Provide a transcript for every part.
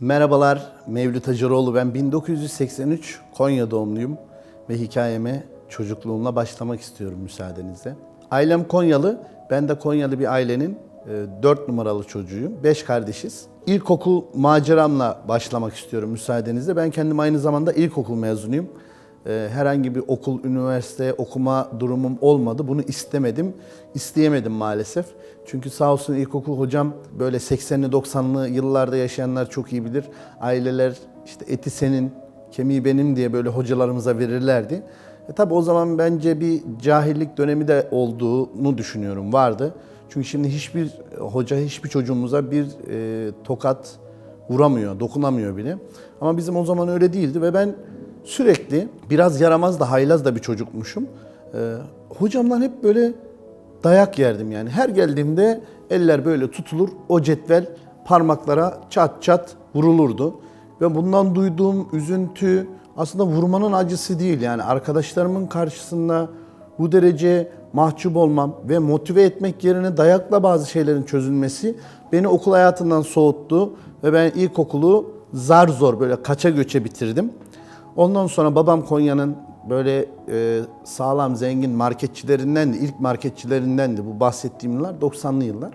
Merhabalar, Mevlüt Hacıroğlu ben. 1983 Konya doğumluyum ve hikayeme çocukluğumla başlamak istiyorum müsaadenizle. Ailem Konyalı, ben de Konyalı bir ailenin 4 numaralı çocuğuyum. 5 kardeşiz. İlkokul maceramla başlamak istiyorum müsaadenizle. Ben kendim aynı zamanda ilkokul mezunuyum. Ee, Herhangi bir okul, üniversite okuma durumum olmadı. Bunu istemedim, isteyemedim maalesef. Çünkü sağ olsun ilkokul hocam böyle 80'li 90'lı yıllarda yaşayanlar çok iyi bilir. Aileler işte eti senin, kemiği benim diye böyle hocalarımıza verirlerdi. E tabi o zaman bence bir cahillik dönemi de olduğunu düşünüyorum, vardı. Çünkü şimdi hiçbir hoca, hiçbir çocuğumuza bir e, tokat vuramıyor, dokunamıyor bile. Ama bizim o zaman öyle değildi ve ben sürekli biraz yaramaz da haylaz da bir çocukmuşum. Ee, hocamdan hep böyle dayak yerdim yani. Her geldiğimde eller böyle tutulur, o cetvel parmaklara çat çat vurulurdu. Ve bundan duyduğum üzüntü aslında vurmanın acısı değil. Yani arkadaşlarımın karşısında bu derece mahcup olmam ve motive etmek yerine dayakla bazı şeylerin çözülmesi beni okul hayatından soğuttu ve ben ilkokulu zar zor böyle kaça göçe bitirdim. Ondan sonra babam Konya'nın böyle e, sağlam zengin marketçilerindendi, ilk marketçilerindendi bu bahsettiğim yıllar 90'lı yıllar.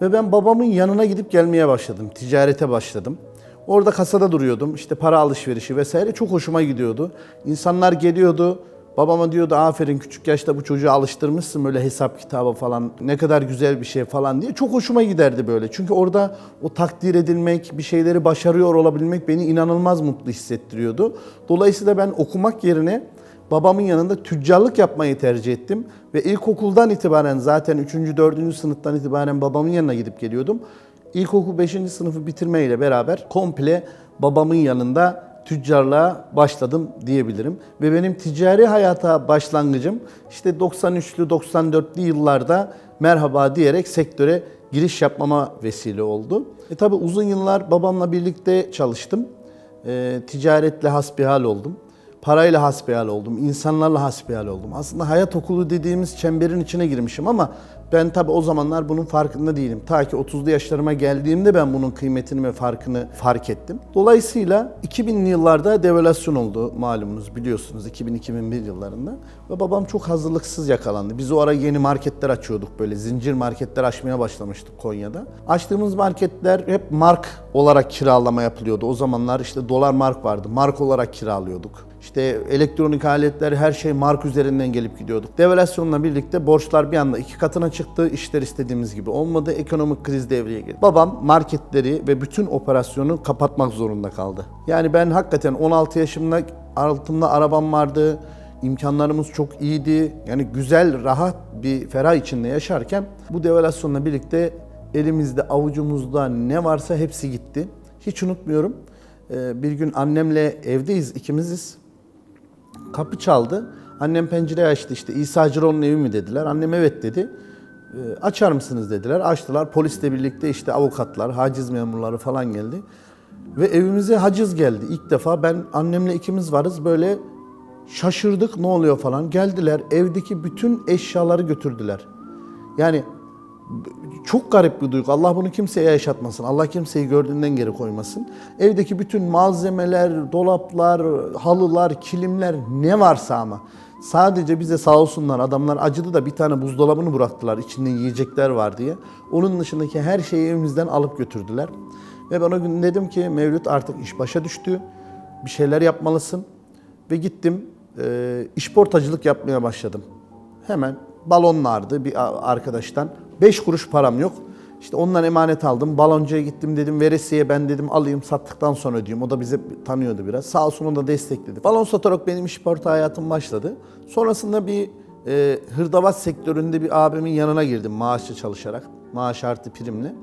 Ve ben babamın yanına gidip gelmeye başladım, ticarete başladım. Orada kasada duruyordum, işte para alışverişi vesaire çok hoşuma gidiyordu. İnsanlar geliyordu, babama diyordu aferin küçük yaşta bu çocuğu alıştırmışsın böyle hesap kitabı falan ne kadar güzel bir şey falan diye. Çok hoşuma giderdi böyle. Çünkü orada o takdir edilmek, bir şeyleri başarıyor olabilmek beni inanılmaz mutlu hissettiriyordu. Dolayısıyla ben okumak yerine babamın yanında tüccarlık yapmayı tercih ettim. Ve ilkokuldan itibaren zaten 3. 4. sınıftan itibaren babamın yanına gidip geliyordum. İlkokul 5. sınıfı bitirmeyle beraber komple babamın yanında tüccarlığa başladım diyebilirim. Ve benim ticari hayata başlangıcım işte 93'lü 94'lü yıllarda merhaba diyerek sektöre giriş yapmama vesile oldu. E tabi uzun yıllar babamla birlikte çalıştım. E, ticaretle hasbihal oldum. Parayla hasbihal oldum, insanlarla hasbihal oldum. Aslında hayat okulu dediğimiz çemberin içine girmişim ama ben tabii o zamanlar bunun farkında değilim. Ta ki 30'lu yaşlarıma geldiğimde ben bunun kıymetini ve farkını fark ettim. Dolayısıyla 2000'li yıllarda devalüasyon oldu malumunuz biliyorsunuz 2000-2001 yıllarında. Ve babam çok hazırlıksız yakalandı. Biz o ara yeni marketler açıyorduk böyle zincir marketler açmaya başlamıştık Konya'da. Açtığımız marketler hep mark olarak kiralama yapılıyordu. O zamanlar işte dolar mark vardı. Mark olarak kiralıyorduk. İşte elektronik aletler her şey mark üzerinden gelip gidiyorduk. Devalüasyonla birlikte borçlar bir anda iki katına çıktı. İşler istediğimiz gibi olmadı. Ekonomik kriz devreye girdi. Babam marketleri ve bütün operasyonu kapatmak zorunda kaldı. Yani ben hakikaten 16 yaşımda altımda arabam vardı. İmkanlarımız çok iyiydi. Yani güzel, rahat bir ferah içinde yaşarken bu devalüasyonla birlikte elimizde, avucumuzda ne varsa hepsi gitti. Hiç unutmuyorum. Ee, Bir gün annemle evdeyiz, ikimiziz. Kapı çaldı. Annem pencereyi açtı işte İsa Ciro'nun evi mi dediler. Annem evet dedi. "E, açar mısınız dediler. Açtılar. Polisle birlikte işte avukatlar, haciz memurları falan geldi. Ve evimize haciz geldi. İlk defa ben annemle ikimiz varız böyle şaşırdık ne oluyor falan. Geldiler evdeki bütün eşyaları götürdüler. Yani çok garip bir duygu. Allah bunu kimseye yaşatmasın. Allah kimseyi gördüğünden geri koymasın. Evdeki bütün malzemeler, dolaplar, halılar, kilimler ne varsa ama sadece bize sağ olsunlar adamlar acıdı da bir tane buzdolabını bıraktılar içinde yiyecekler var diye. Onun dışındaki her şeyi evimizden alıp götürdüler. Ve ben o gün dedim ki Mevlüt artık iş başa düştü. Bir şeyler yapmalısın. Ve gittim e, işportacılık yapmaya başladım. Hemen balonlardı bir arkadaştan. 5 kuruş param yok. İşte ondan emanet aldım. Baloncuya gittim dedim veresiye ben dedim alayım sattıktan sonra ödeyeyim. O da bize tanıyordu biraz. Sağ olsun o da destekledi. Balon satarak benim işporta hayatım başladı. Sonrasında bir e, hırdavat sektöründe bir abimin yanına girdim maaşlı çalışarak. Maaş artı primle.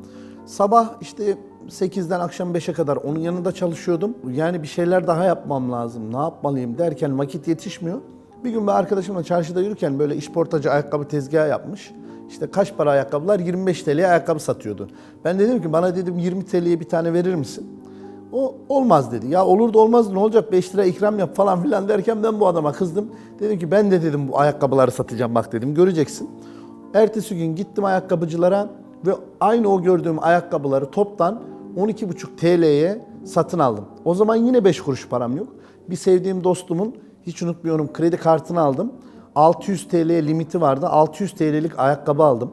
Sabah işte 8'den akşam 5'e kadar onun yanında çalışıyordum. Yani bir şeyler daha yapmam lazım. Ne yapmalıyım derken vakit yetişmiyor. Bir gün bir arkadaşımla çarşıda yürürken böyle işportacı ayakkabı tezgahı yapmış. İşte kaç para ayakkabılar? 25 TL'ye ayakkabı satıyordu. Ben dedim ki bana dedim 20 TL'ye bir tane verir misin? O olmaz dedi. Ya olur da olmaz ne olacak 5 lira ikram yap falan filan derken ben bu adama kızdım. Dedim ki ben de dedim bu ayakkabıları satacağım bak dedim göreceksin. Ertesi gün gittim ayakkabıcılara ve aynı o gördüğüm ayakkabıları toptan 12,5 TL'ye satın aldım. O zaman yine 5 kuruş param yok. Bir sevdiğim dostumun hiç unutmuyorum kredi kartını aldım. 600 TL limiti vardı. 600 TL'lik ayakkabı aldım.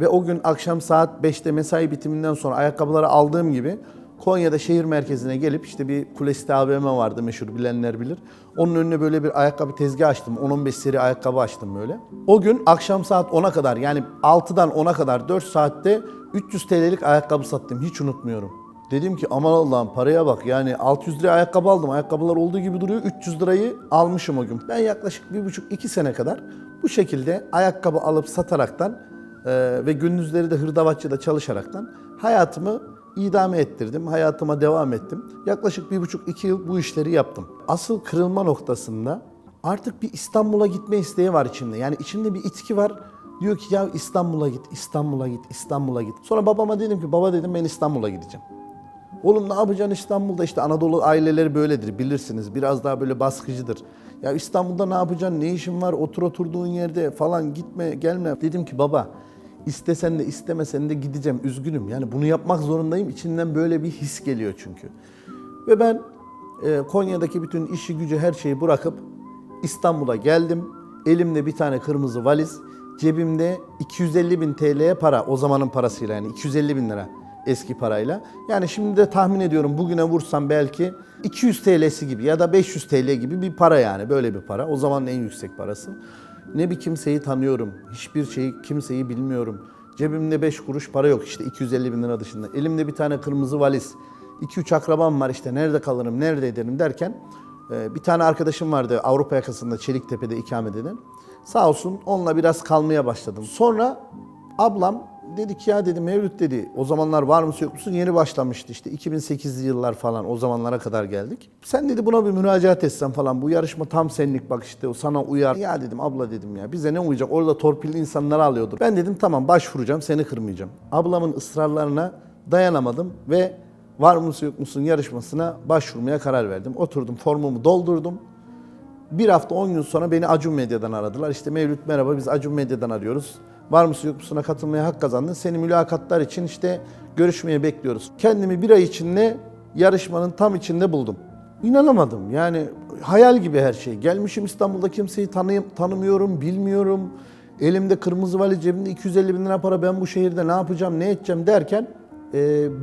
Ve o gün akşam saat 5'te mesai bitiminden sonra ayakkabıları aldığım gibi Konya'da şehir merkezine gelip işte bir Kulesite AVM vardı meşhur bilenler bilir. Onun önüne böyle bir ayakkabı tezgahı açtım. 10-15 seri ayakkabı açtım böyle. O gün akşam saat 10'a kadar yani 6'dan 10'a kadar 4 saatte 300 TL'lik ayakkabı sattım. Hiç unutmuyorum. Dedim ki aman Allah'ım paraya bak yani 600 liraya ayakkabı aldım. Ayakkabılar olduğu gibi duruyor. 300 lirayı almışım o gün. Ben yaklaşık 1,5-2 sene kadar bu şekilde ayakkabı alıp sataraktan ee, ve gündüzleri de hırdavatçıda çalışaraktan hayatımı idame ettirdim. Hayatıma devam ettim. Yaklaşık bir buçuk iki yıl bu işleri yaptım. Asıl kırılma noktasında artık bir İstanbul'a gitme isteği var içimde. Yani içimde bir itki var. Diyor ki ya İstanbul'a git, İstanbul'a git, İstanbul'a git. Sonra babama dedim ki baba dedim ben İstanbul'a gideceğim. Oğlum ne yapacaksın İstanbul'da işte Anadolu aileleri böyledir bilirsiniz. Biraz daha böyle baskıcıdır. Ya İstanbul'da ne yapacaksın? Ne işin var? Otur oturduğun yerde falan gitme gelme. Dedim ki baba istesen de istemesen de gideceğim. Üzgünüm. Yani bunu yapmak zorundayım. İçinden böyle bir his geliyor çünkü. Ve ben e, Konya'daki bütün işi gücü her şeyi bırakıp İstanbul'a geldim. Elimde bir tane kırmızı valiz. Cebimde 250 bin TL'ye para. O zamanın parasıyla yani 250 bin lira eski parayla. Yani şimdi de tahmin ediyorum bugüne vursam belki 200 TL'si gibi ya da 500 TL gibi bir para yani böyle bir para. O zamanın en yüksek parası. Ne bir kimseyi tanıyorum, hiçbir şeyi kimseyi bilmiyorum. Cebimde 5 kuruş para yok işte 250 bin lira dışında. Elimde bir tane kırmızı valiz. 2-3 akrabam var işte nerede kalırım, nerede ederim derken e, bir tane arkadaşım vardı Avrupa yakasında Çeliktepe'de ikamet eden. Sağ olsun onunla biraz kalmaya başladım. Sonra ablam dedi ki ya dedi Mevlüt dedi o zamanlar var mısın yok musun yeni başlamıştı işte 2008'li yıllar falan o zamanlara kadar geldik. Sen dedi buna bir müracaat etsen falan bu yarışma tam senlik bak işte sana uyar. Ya dedim abla dedim ya bize ne uyacak orada torpilli insanları alıyordur. Ben dedim tamam başvuracağım seni kırmayacağım. Ablamın ısrarlarına dayanamadım ve var mısın yok musun yarışmasına başvurmaya karar verdim. Oturdum formumu doldurdum. Bir hafta 10 gün sonra beni Acun Medya'dan aradılar. İşte Mevlüt merhaba biz Acun Medya'dan arıyoruz. Var mısın yok musuna katılmaya hak kazandın. Seni mülakatlar için işte görüşmeye bekliyoruz. Kendimi bir ay içinde yarışmanın tam içinde buldum. İnanamadım yani hayal gibi her şey. Gelmişim İstanbul'da kimseyi tanıyım, tanımıyorum, bilmiyorum. Elimde kırmızı valiz cebimde 250 bin lira para ben bu şehirde ne yapacağım ne edeceğim derken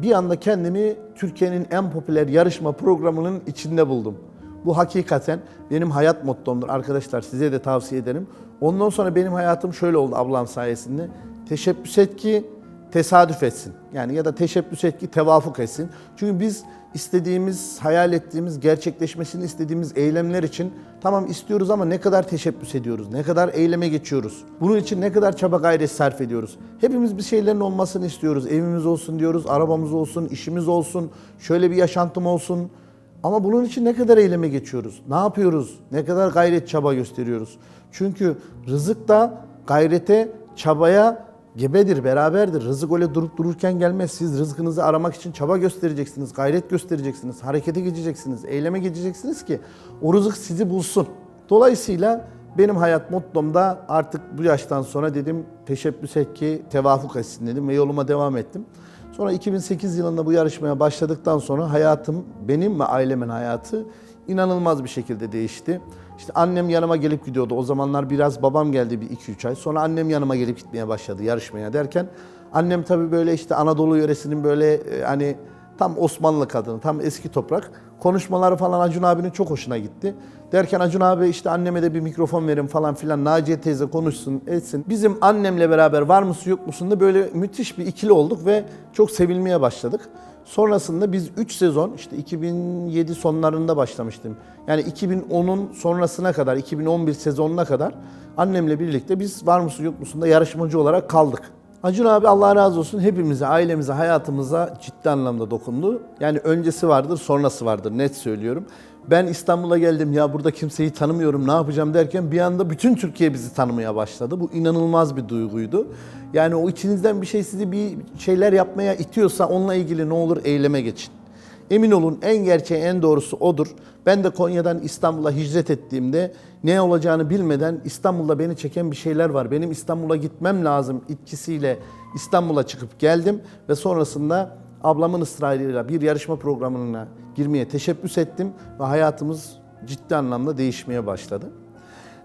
bir anda kendimi Türkiye'nin en popüler yarışma programının içinde buldum. Bu hakikaten benim hayat mottomdur arkadaşlar size de tavsiye ederim. Ondan sonra benim hayatım şöyle oldu ablam sayesinde. Teşebbüs et ki tesadüf etsin. Yani ya da teşebbüs et ki tevafuk etsin. Çünkü biz istediğimiz, hayal ettiğimiz, gerçekleşmesini istediğimiz eylemler için tamam istiyoruz ama ne kadar teşebbüs ediyoruz, ne kadar eyleme geçiyoruz. Bunun için ne kadar çaba gayret sarf ediyoruz. Hepimiz bir şeylerin olmasını istiyoruz. Evimiz olsun diyoruz, arabamız olsun, işimiz olsun, şöyle bir yaşantım olsun. Ama bunun için ne kadar eyleme geçiyoruz? Ne yapıyoruz? Ne kadar gayret çaba gösteriyoruz? Çünkü rızık da gayrete, çabaya gebedir, beraberdir. Rızık öyle durup dururken gelmez. Siz rızkınızı aramak için çaba göstereceksiniz, gayret göstereceksiniz, harekete geçeceksiniz, eyleme geçeceksiniz ki o rızık sizi bulsun. Dolayısıyla benim hayat mottom da artık bu yaştan sonra dedim teşebbüs et ki tevafuk etsin dedim ve yoluma devam ettim. Sonra 2008 yılında bu yarışmaya başladıktan sonra hayatım, benim ve ailemin hayatı inanılmaz bir şekilde değişti. İşte annem yanıma gelip gidiyordu. O zamanlar biraz babam geldi bir 2-3 ay. Sonra annem yanıma gelip gitmeye başladı yarışmaya derken. Annem tabii böyle işte Anadolu yöresinin böyle e, hani tam Osmanlı kadını, tam eski toprak. Konuşmaları falan Acun abinin çok hoşuna gitti. Derken Acun abi işte anneme de bir mikrofon verin falan filan. Naciye teyze konuşsun, etsin. Bizim annemle beraber var mısın yok musun da böyle müthiş bir ikili olduk ve çok sevilmeye başladık. Sonrasında biz 3 sezon işte 2007 sonlarında başlamıştım. Yani 2010'un sonrasına kadar 2011 sezonuna kadar annemle birlikte biz var mısın yok musun da yarışmacı olarak kaldık. Acun abi Allah razı olsun hepimize, ailemize, hayatımıza ciddi anlamda dokundu. Yani öncesi vardır, sonrası vardır net söylüyorum. Ben İstanbul'a geldim ya burada kimseyi tanımıyorum ne yapacağım derken bir anda bütün Türkiye bizi tanımaya başladı. Bu inanılmaz bir duyguydu. Yani o içinizden bir şey sizi bir şeyler yapmaya itiyorsa onunla ilgili ne olur eyleme geçin. Emin olun en gerçeği en doğrusu odur. Ben de Konya'dan İstanbul'a hicret ettiğimde ne olacağını bilmeden İstanbul'da beni çeken bir şeyler var. Benim İstanbul'a gitmem lazım itkisiyle İstanbul'a çıkıp geldim ve sonrasında ablamın ısrarıyla bir yarışma programına girmeye teşebbüs ettim ve hayatımız ciddi anlamda değişmeye başladı.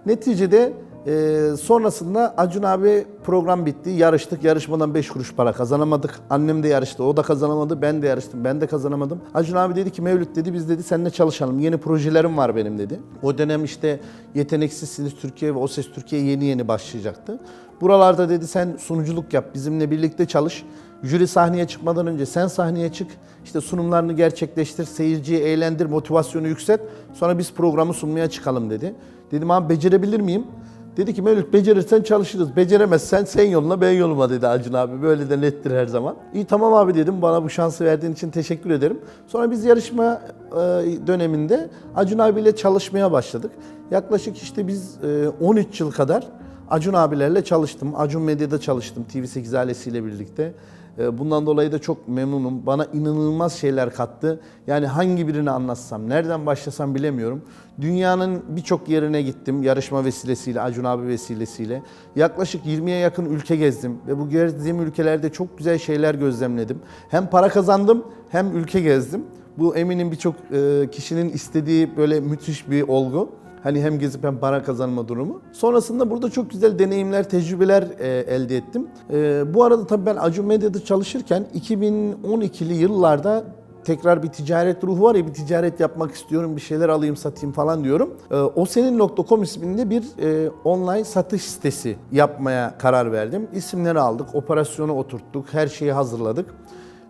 Neticede e, sonrasında Acun abi program bitti. Yarıştık. Yarışmadan 5 kuruş para kazanamadık. Annem de yarıştı. O da kazanamadı. Ben de yarıştım. Ben de kazanamadım. Acun abi dedi ki Mevlüt dedi biz dedi seninle çalışalım. Yeni projelerim var benim dedi. O dönem işte Yeteneksizsiniz Türkiye ve O Ses Türkiye yeni yeni başlayacaktı. Buralarda dedi sen sunuculuk yap. Bizimle birlikte çalış. Jüri sahneye çıkmadan önce sen sahneye çık. İşte sunumlarını gerçekleştir. Seyirciyi eğlendir. Motivasyonu yükselt. Sonra biz programı sunmaya çıkalım dedi. Dedim abi becerebilir miyim? Dedi ki Mevlüt becerirsen çalışırız. Beceremezsen sen yoluna ben yoluma dedi Acun abi. Böyle de nettir her zaman. İyi tamam abi dedim. Bana bu şansı verdiğin için teşekkür ederim. Sonra biz yarışma e, döneminde Acun abiyle çalışmaya başladık. Yaklaşık işte biz e, 13 yıl kadar Acun abilerle çalıştım. Acun Medya'da çalıştım TV8 ailesiyle birlikte. E, Bundan dolayı da çok memnunum. Bana inanılmaz şeyler kattı. Yani hangi birini anlatsam, nereden başlasam bilemiyorum. Dünyanın birçok yerine gittim yarışma vesilesiyle, Acun abi vesilesiyle. Yaklaşık 20'ye yakın ülke gezdim ve bu gezdiğim ülkelerde çok güzel şeyler gözlemledim. Hem para kazandım hem ülke gezdim. Bu eminim birçok e, kişinin istediği böyle müthiş bir olgu. Hani hem gezip hem para kazanma durumu. Sonrasında burada çok güzel deneyimler, tecrübeler e, elde ettim. E, bu arada tabii ben Acun Medya'da çalışırken 2012'li yıllarda tekrar bir ticaret ruhu var ya bir ticaret yapmak istiyorum, bir şeyler alayım satayım falan diyorum. E, o senin.com isminde bir e, online satış sitesi yapmaya karar verdim. İsimleri aldık, operasyonu oturttuk, her şeyi hazırladık.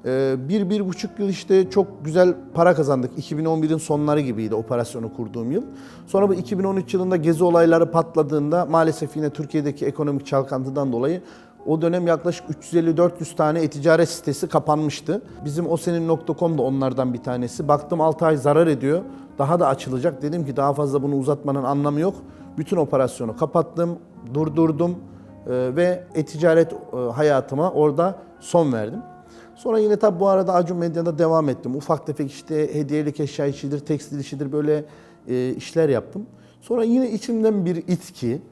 Ee, bir, bir buçuk yıl işte çok güzel para kazandık. 2011'in sonları gibiydi operasyonu kurduğum yıl. Sonra bu 2013 yılında gezi olayları patladığında maalesef yine Türkiye'deki ekonomik çalkantıdan dolayı o dönem yaklaşık 350-400 tane e-ticaret sitesi kapanmıştı. Bizim o senin.com da onlardan bir tanesi. Baktım 6 ay zarar ediyor. Daha da açılacak. Dedim ki daha fazla bunu uzatmanın anlamı yok. Bütün operasyonu kapattım, durdurdum e, ve e-ticaret e, hayatıma orada son verdim. Sonra yine tabi bu arada Acun Medya'da devam ettim. Ufak tefek işte hediyelik eşya işidir, tekstil işidir böyle e, işler yaptım. Sonra yine içimden bir itki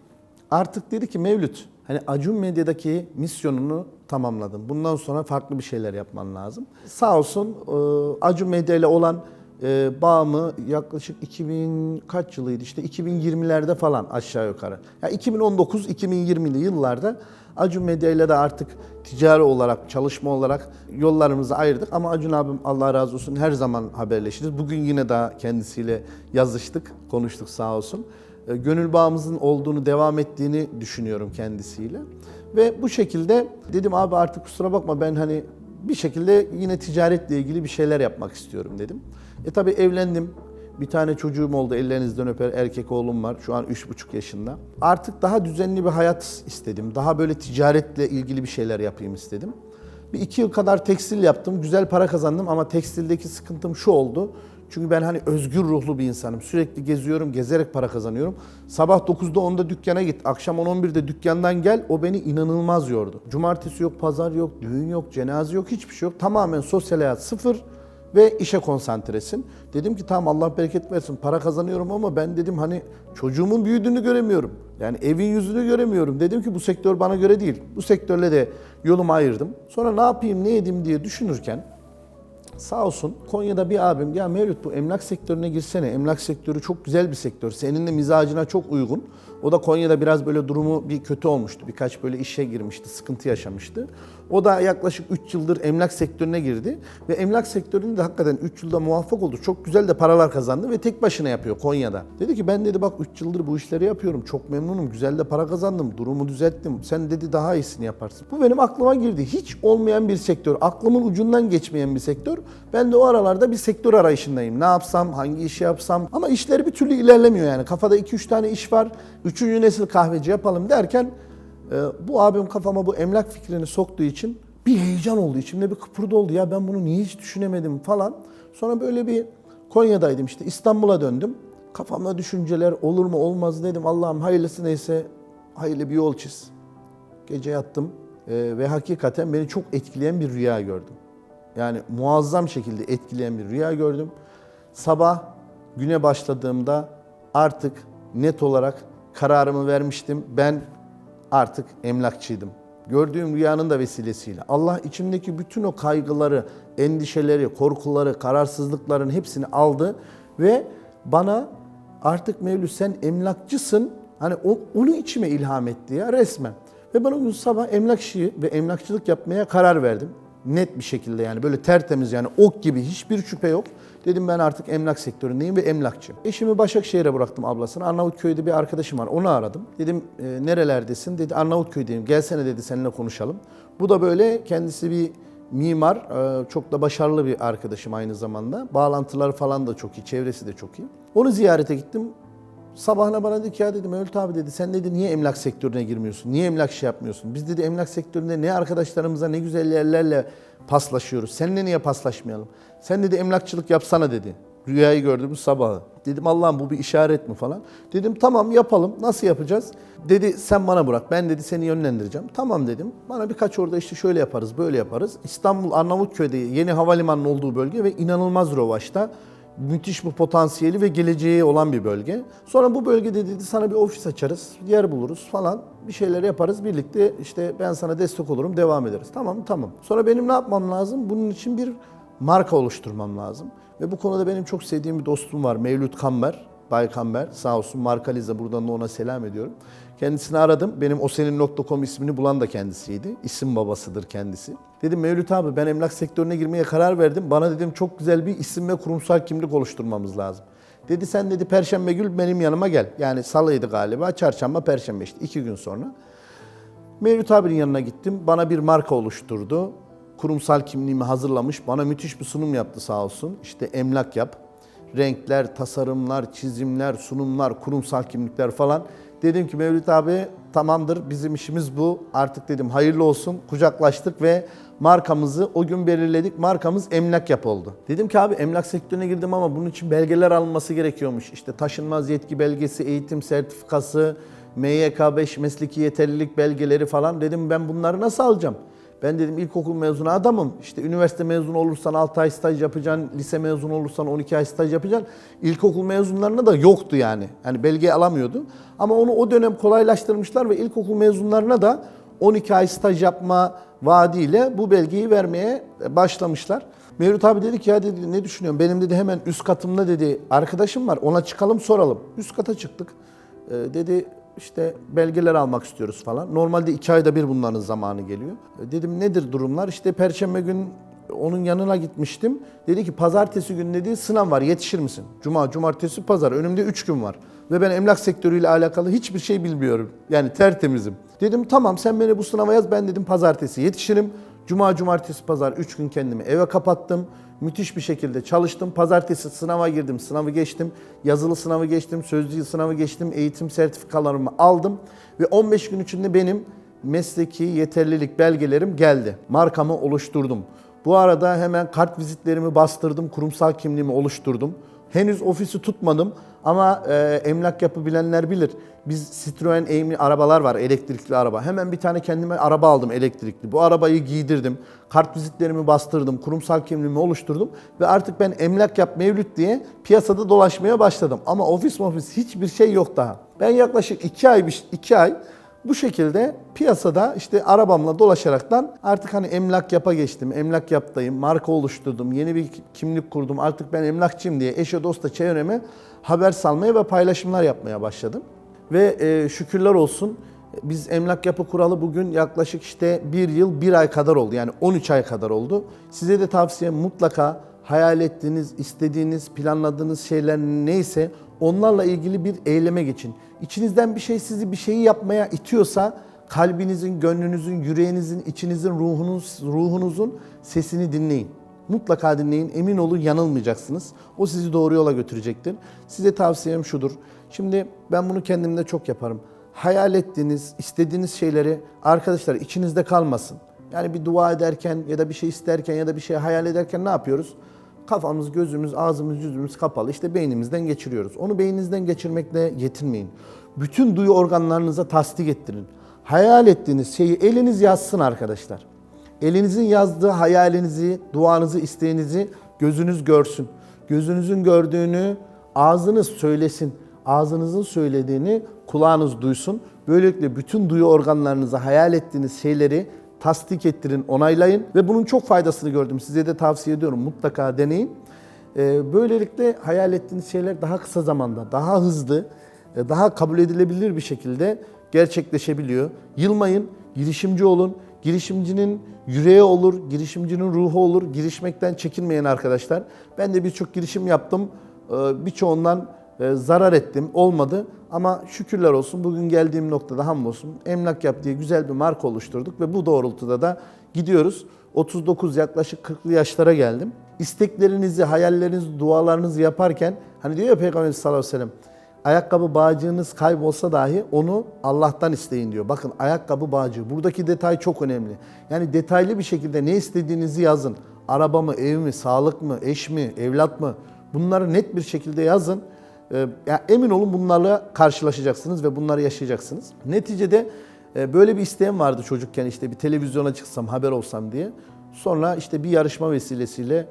artık dedi ki Mevlüt hani Acun Medya'daki misyonunu tamamladın. Bundan sonra farklı bir şeyler yapman lazım. Sağ olsun e, Acun Medya ile olan e, bağımı yaklaşık 2000 kaç yılıydı işte 2020'lerde falan aşağı yukarı. Ya 2019-2020'li yıllarda Acun Medya ile de artık ticari olarak, çalışma olarak yollarımızı ayırdık. Ama Acun abim Allah razı olsun her zaman haberleşiriz. Bugün yine daha kendisiyle yazıştık, konuştuk sağ olsun. E, Gönül bağımızın olduğunu, devam ettiğini düşünüyorum kendisiyle. Ve bu şekilde dedim abi artık kusura bakma ben hani bir şekilde yine ticaretle ilgili bir şeyler yapmak istiyorum dedim. E tabi evlendim. Bir tane çocuğum oldu ellerinizden öper erkek oğlum var şu an 3,5 yaşında. Artık daha düzenli bir hayat istedim. Daha böyle ticaretle ilgili bir şeyler yapayım istedim. Bir iki yıl kadar tekstil yaptım. Güzel para kazandım ama tekstildeki sıkıntım şu oldu. Çünkü ben hani özgür ruhlu bir insanım. Sürekli geziyorum, gezerek para kazanıyorum. Sabah 9'da 10'da dükkana git, akşam 10-11'de dükkandan gel. O beni inanılmaz yordu. Cumartesi yok, pazar yok, düğün yok, cenaze yok, hiçbir şey yok. Tamamen sosyal hayat sıfır ve işe konsantresin. Dedim ki tamam Allah bereket versin para kazanıyorum ama ben dedim hani çocuğumun büyüdüğünü göremiyorum. Yani evin yüzünü göremiyorum. Dedim ki bu sektör bana göre değil. Bu sektörle de yolumu ayırdım. Sonra ne yapayım ne edeyim diye düşünürken Sağ olsun Konya'da bir abim ya Mevlüt bu emlak sektörüne girsene. Emlak sektörü çok güzel bir sektör. Senin de mizacına çok uygun. O da Konya'da biraz böyle durumu bir kötü olmuştu. Birkaç böyle işe girmişti, sıkıntı yaşamıştı. O da yaklaşık 3 yıldır emlak sektörüne girdi. Ve emlak sektöründe de hakikaten 3 yılda muvaffak oldu. Çok güzel de paralar kazandı ve tek başına yapıyor Konya'da. Dedi ki ben dedi bak 3 yıldır bu işleri yapıyorum. Çok memnunum. Güzel de para kazandım. Durumu düzelttim. Sen dedi daha iyisini yaparsın. Bu benim aklıma girdi. Hiç olmayan bir sektör. Aklımın ucundan geçmeyen bir sektör. Ben de o aralarda bir sektör arayışındayım. Ne yapsam, hangi işi yapsam. Ama işleri bir türlü ilerlemiyor yani. Kafada 2-3 tane iş var. Üçüncü nesil kahveci yapalım derken e, bu abim kafama bu emlak fikrini soktuğu için bir heyecan oldu. İçimde bir kıpırdı oldu. Ya ben bunu niye hiç düşünemedim falan. Sonra böyle bir Konya'daydım işte İstanbul'a döndüm. Kafamda düşünceler olur mu olmaz dedim. Allah'ım hayırlısı neyse hayırlı bir yol çiz. Gece yattım e, ve hakikaten beni çok etkileyen bir rüya gördüm. Yani muazzam şekilde etkileyen bir rüya gördüm. Sabah güne başladığımda artık net olarak kararımı vermiştim. Ben artık emlakçıydım. gördüğüm rüyanın da vesilesiyle Allah içimdeki bütün o kaygıları, endişeleri, korkuları, kararsızlıkların hepsini aldı ve bana artık Mevlüt sen emlakçısın. Hani onu içime ilham etti ya resmen. Ve ben o gün sabah emlak işi ve emlakçılık yapmaya karar verdim. Net bir şekilde yani böyle tertemiz yani ok gibi hiçbir şüphe yok. Dedim ben artık emlak sektöründeyim ve emlakçıyım. Eşimi Başakşehir'e bıraktım ablasını. Arnavutköy'de bir arkadaşım var. Onu aradım. Dedim e, nerelerdesin? Dedi Arnavutköy'deyim. Gelsene dedi seninle konuşalım. Bu da böyle kendisi bir mimar. e, Çok da başarılı bir arkadaşım aynı zamanda. Bağlantıları falan da çok iyi. Çevresi de çok iyi. Onu ziyarete gittim. Sabahına bana dedi ki ya dedim Öğüt abi dedi sen dedi niye emlak sektörüne girmiyorsun? Niye emlak şey yapmıyorsun? Biz dedi emlak sektöründe ne arkadaşlarımıza ne güzel yerlerle paslaşıyoruz. Seninle niye paslaşmayalım? Sen dedi emlakçılık yapsana dedi. Rüyayı gördüğümüz sabahı. Dedim Allah'ım bu bir işaret mi falan. Dedim tamam yapalım. Nasıl yapacağız? Dedi sen bana bırak. Ben dedi seni yönlendireceğim. Tamam dedim. Bana birkaç orada işte şöyle yaparız, böyle yaparız. İstanbul Arnavutköy'de yeni havalimanının olduğu bölge ve inanılmaz Rovaş'ta müthiş bu potansiyeli ve geleceği olan bir bölge. Sonra bu bölgede dedi sana bir ofis açarız, yer buluruz falan. Bir şeyler yaparız birlikte işte ben sana destek olurum, devam ederiz. Tamam tamam. Sonra benim ne yapmam lazım? Bunun için bir marka oluşturmam lazım. Ve bu konuda benim çok sevdiğim bir dostum var Mevlüt Kamber. Bay Kamber sağ olsun Markalize buradan da ona selam ediyorum. Kendisini aradım. Benim osenin.com ismini bulan da kendisiydi. İsim babasıdır kendisi. Dedim Mevlüt abi ben emlak sektörüne girmeye karar verdim. Bana dedim çok güzel bir isim ve kurumsal kimlik oluşturmamız lazım. Dedi sen dedi Perşembe gün benim yanıma gel. Yani salıydı galiba. Çarşamba, Perşembe işte iki gün sonra. Mevlüt abinin yanına gittim. Bana bir marka oluşturdu. Kurumsal kimliğimi hazırlamış. Bana müthiş bir sunum yaptı sağ olsun. İşte emlak yap. Renkler, tasarımlar, çizimler, sunumlar, kurumsal kimlikler falan. Dedim ki Mevlüt abi tamamdır bizim işimiz bu. Artık dedim hayırlı olsun. Kucaklaştık ve markamızı o gün belirledik. Markamız emlak yap oldu. Dedim ki abi emlak sektörüne girdim ama bunun için belgeler alınması gerekiyormuş. İşte taşınmaz yetki belgesi, eğitim sertifikası, MYK 5 mesleki yeterlilik belgeleri falan. Dedim ben bunları nasıl alacağım? Ben dedim ilkokul mezunu adamım. İşte üniversite mezunu olursan 6 ay staj yapacaksın, lise mezunu olursan 12 ay staj yapacaksın. İlkokul mezunlarına da yoktu yani. Yani belge alamıyordu. Ama onu o dönem kolaylaştırmışlar ve ilkokul mezunlarına da 12 ay staj yapma vaadiyle bu belgeyi vermeye başlamışlar. Mevlüt abi dedi ki ya dedi ne düşünüyorsun? Benim dedi hemen üst katımda dedi arkadaşım var ona çıkalım soralım. Üst kata çıktık. Ee, dedi işte belgeler almak istiyoruz falan. Normalde iki ayda bir bunların zamanı geliyor. E, Dedim nedir durumlar? İşte perşembe gün onun yanına gitmiştim. Dedi ki pazartesi günü dedi sınav var yetişir misin? Cuma, cumartesi, pazar önümde üç gün var. Ve ben emlak sektörüyle alakalı hiçbir şey bilmiyorum. Yani tertemizim. Dedim tamam sen beni bu sınava yaz ben dedim pazartesi yetişirim. Cuma, cumartesi, pazar üç gün kendimi eve kapattım. Müthiş bir şekilde çalıştım. Pazartesi sınava girdim, sınavı geçtim. Yazılı sınavı geçtim, sözlü sınavı geçtim. Eğitim sertifikalarımı aldım. Ve 15 gün içinde benim mesleki yeterlilik belgelerim geldi. Markamı oluşturdum. Bu arada hemen kart vizitlerimi bastırdım, kurumsal kimliğimi oluşturdum. Henüz ofisi tutmadım ama e, emlak yapı bilenler bilir. Biz Citroen eğimli arabalar var, elektrikli araba. Hemen bir tane kendime araba aldım elektrikli. Bu arabayı giydirdim, kart vizitlerimi bastırdım, kurumsal kimliğimi oluşturdum. Ve artık ben emlak yap Mevlüt diye piyasada dolaşmaya başladım. Ama ofis ofis hiçbir şey yok daha. Ben yaklaşık iki ay, iki ay bu şekilde piyasada işte arabamla dolaşaraktan artık hani emlak yapa geçtim. Emlak yaptayım, marka oluşturdum, yeni bir kimlik kurdum. Artık ben emlakçıyım diye eşe dosta çevreme haber salmaya ve paylaşımlar yapmaya başladım. Ve e, şükürler olsun biz emlak yapı kuralı bugün yaklaşık işte bir yıl, bir ay kadar oldu. Yani 13 ay kadar oldu. Size de tavsiyem mutlaka hayal ettiğiniz, istediğiniz, planladığınız şeyler neyse onlarla ilgili bir eyleme geçin. İçinizden bir şey sizi bir şeyi yapmaya itiyorsa kalbinizin, gönlünüzün, yüreğinizin, içinizin, ruhunuz, ruhunuzun sesini dinleyin. Mutlaka dinleyin. Emin olun yanılmayacaksınız. O sizi doğru yola götürecektir. Size tavsiyem şudur. Şimdi ben bunu kendimde çok yaparım. Hayal ettiğiniz, istediğiniz şeyleri arkadaşlar içinizde kalmasın. Yani bir dua ederken ya da bir şey isterken ya da bir şey hayal ederken ne yapıyoruz? Kafamız, gözümüz, ağzımız, yüzümüz kapalı. İşte beynimizden geçiriyoruz. Onu beyninizden geçirmekle yetinmeyin. Bütün duyu organlarınıza tasdik ettirin. Hayal ettiğiniz şeyi eliniz yazsın arkadaşlar. Elinizin yazdığı hayalinizi, duanızı, isteğinizi gözünüz görsün. Gözünüzün gördüğünü ağzınız söylesin. ağzınızın söylediğini kulağınız duysun. Böylelikle bütün duyu organlarınıza hayal ettiğiniz şeyleri tasdik ettirin, onaylayın ve bunun çok faydasını gördüm. Size de tavsiye ediyorum. Mutlaka deneyin. Ee, Böylelikle hayal ettiğiniz şeyler daha kısa zamanda, daha hızlı, e, daha kabul edilebilir bir şekilde gerçekleşebiliyor. Yılmayın, girişimci olun. Girişimcinin yüreği olur, girişimcinin ruhu olur. Girişmekten çekinmeyen arkadaşlar. Ben de birçok girişim yaptım. Ee, Birçoğundan e, zarar ettim, olmadı. Ama şükürler olsun bugün geldiğim noktada hamdolsun emlak yap diye güzel bir marka oluşturduk ve bu doğrultuda da gidiyoruz. 39 yaklaşık 40'lı yaşlara geldim. İsteklerinizi, hayallerinizi, dualarınızı yaparken hani diyor ya Peygamberimiz sallallahu aleyhi ve sellem ayakkabı bağcığınız kaybolsa dahi onu Allah'tan isteyin diyor. Bakın ayakkabı bağcığı. Buradaki detay çok önemli. Yani detaylı bir şekilde ne istediğinizi yazın. Araba mı, ev mi, sağlık mı, eş mi, evlat mı? Bunları net bir şekilde yazın. Ee, ya emin olun bunlarla karşılaşacaksınız ve bunları yaşayacaksınız. Neticede e, böyle bir isteğim vardı çocukken işte bir televizyona çıksam, haber olsam diye. Sonra işte bir yarışma vesilesiyle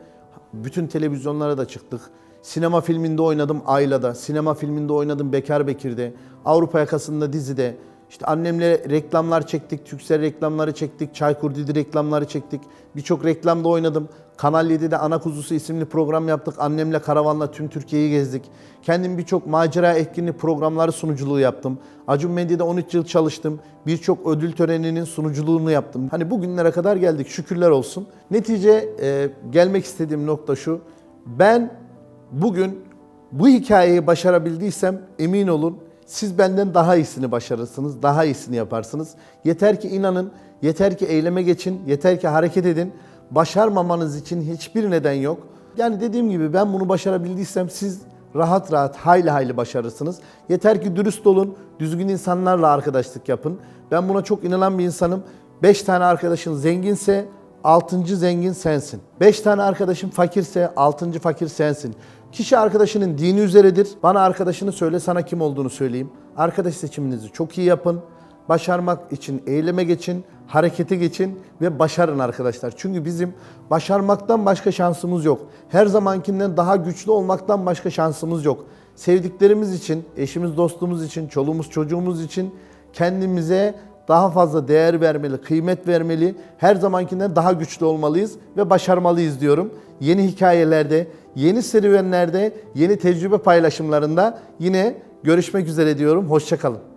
bütün televizyonlara da çıktık. Sinema filminde oynadım Ayla'da, sinema filminde oynadım Bekar Bekir'de, Avrupa Yakası'nda dizide. İşte annemle reklamlar çektik, Türksel reklamları çektik, Çaykur Didi reklamları çektik. Birçok reklamda oynadım. Kanal 7'de Ana Kuzusu isimli program yaptık. Annemle karavanla tüm Türkiye'yi gezdik. Kendim birçok macera etkinliği programları sunuculuğu yaptım. Acun Medya'da 13 yıl çalıştım. Birçok ödül töreninin sunuculuğunu yaptım. Hani bugünlere kadar geldik şükürler olsun. Netice e, gelmek istediğim nokta şu. Ben bugün bu hikayeyi başarabildiysem emin olun siz benden daha iyisini başarırsınız, daha iyisini yaparsınız. Yeter ki inanın, yeter ki eyleme geçin, yeter ki hareket edin. Başarmamanız için hiçbir neden yok. Yani dediğim gibi ben bunu başarabildiysem siz rahat rahat hayli hayli başarırsınız. Yeter ki dürüst olun, düzgün insanlarla arkadaşlık yapın. Ben buna çok inanan bir insanım. 5 tane arkadaşın zenginse altıncı zengin sensin. Beş tane arkadaşın fakirse altıncı fakir sensin. Kişi arkadaşının dini üzeredir. Bana arkadaşını söyle sana kim olduğunu söyleyeyim. Arkadaş seçiminizi çok iyi yapın. Başarmak için eyleme geçin, harekete geçin ve başarın arkadaşlar. Çünkü bizim başarmaktan başka şansımız yok. Her zamankinden daha güçlü olmaktan başka şansımız yok. Sevdiklerimiz için, eşimiz, dostumuz için, çoluğumuz, çocuğumuz için kendimize daha fazla değer vermeli, kıymet vermeli, her zamankinden daha güçlü olmalıyız ve başarmalıyız diyorum. Yeni hikayelerde, yeni serüvenlerde, yeni tecrübe paylaşımlarında yine görüşmek üzere diyorum. Hoşçakalın.